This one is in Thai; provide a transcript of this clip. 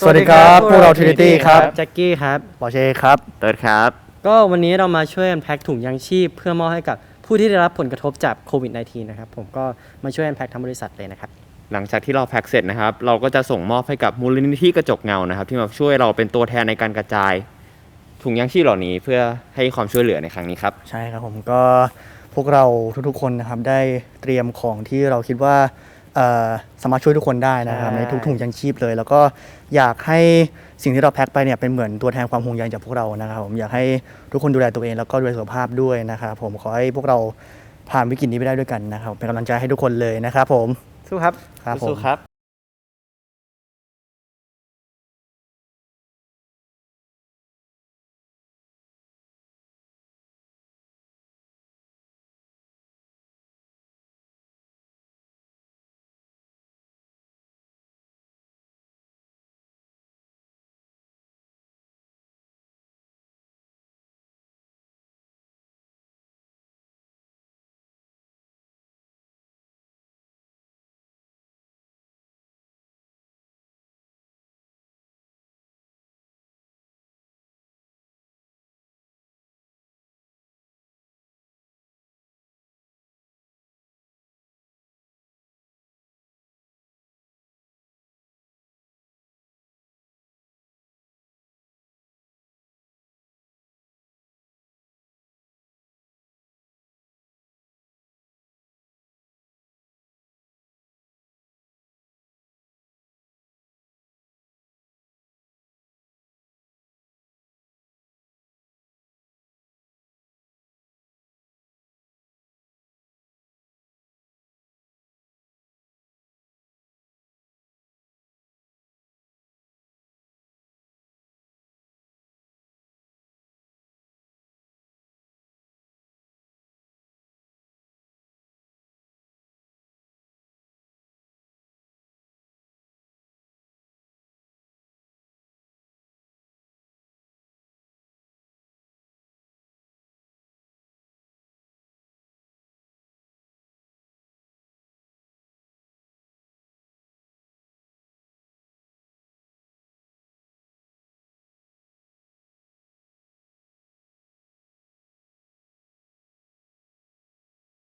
สวัสดีครับพวกเรา Trinity ครับ แจ็คกี้ครับ ปอเช่ครับ เติร์ดครับ ก็วันนี้เรามาช่วยกันแพ็คถุงยางชีพ เพื่อมอบให้กับผู้ที่ได้รับผลกระทบจากโควิด -19 นะครับ ผมก็มาช่วยกันแพ็คทั้งบริษัทเลยนะครับ หลังจากที่เราแพ็คเสร็จนะครับ เราก็จะส่งมอบให้กับมูลนิธิกระจกเงานะครับ ที่มาช่วยเราเป็นตัวแทนในการกระจาย ถุงยางชีพเหล่านี้เพื่อให้ความช่วยเหลือในครั้งนี้ครับ ใช่ครับผมก็พวกเราทุกๆคนนะครับได้เตรียมของที่เราคิดว่าเอ่อ สามารถช่วยทุกคนได้นะครับใช่ในทุกถุงยังชีพเลย แล้วก็อยากให้สิ่งที่เราแพ็คไปเนี่ยเป็นเหมือนตัวแทนความห่วงใยจากพวกเรานะครับผมอยากให้ทุกคนดูแลตัวเองแล้วก็ดูแลสุขภาพด้วยนะครับผมขอให้พวกเราผ่านวิกฤตนี้ไปได้ด้วยกันนะครับเป็นกำลังใจให้ทุกคนเลยนะครับผมสู้ครับครับผม สู้ๆครับ